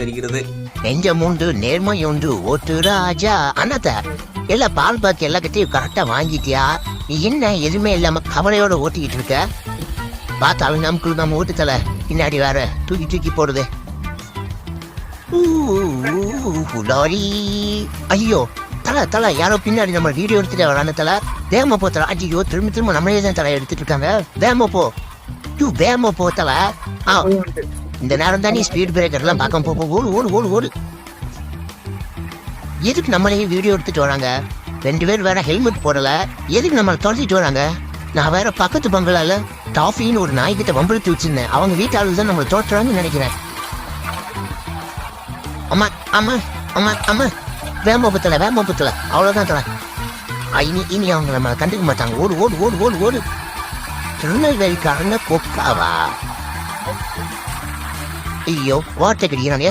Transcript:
வருகிறது நெஞ்சமுண்டு நேர்மையுண்டு ஓட்டு ராஜா அண்ணாத்த எல்லா பால் பாக்கி எல்லாத்தையும் கரெக்டா வாங்கிட்டியா? நீ என்ன எதுவுமே இல்லாம கவலையோட ஓட்டிக்கிட்டு இருக்க? பார்த்தாலும் நமக்குள்ள நம்ம ஓட்டு தலை. பின்னாடி வேற தூக்கி தூக்கி போடுது. ஊ, ஊ, லாரி ஐயோ தலை தலை யாரோ பின்னாடி நம்ம வீடியோ எடுத்துட்டு வரான தலை. வேகமா போ தலை. ஐயோ திரும்ப திரும்ப நம்மளே தான் தலை எடுத்துட்டு இருக்காங்க. வேகமா போ. யூ வேகமா போ தலை. ஆ. இந்த நேரம் தான் நீ ஸ்பீட் பிரேக்கர்லாம் பார்க்க போ ஓடு ஓடு ஓடு ஓடு. எதுக்கு நம்மளையும் வீடியோ எடுத்துட்டு வராங்க? ரெண்டு பேர் வேற ஹெல்மெட் போடல. எதுக்கு நம்மளை தொலைச்சிட்டு வராங்க? நான் வேற பக்கத்து பங்களால டாஃபின்னு ஒரு நாய்கிட்ட வம்பிழுத்து வச்சிருந்தேன். அவங்க வீட்டு தான் நம்மளை தோற்றுறாங்கன்னு நினைக்கிறேன். அம்மா அம்மா அம்மா அம்மா. வேம்பத்துல வேம்பத்துல அவ்வளோதான் தலை. அவ்வளவுதான் இனி இனி அவங்க நம்ம கண்டுக்க மாட்டாங்க. ஓடு ஓடு ஓடு ஓடு ஓடு. திருநெல்வேலிக்காரன கொக்காவா? ஐயோ வார்த்தை கிடைக்கிறானே.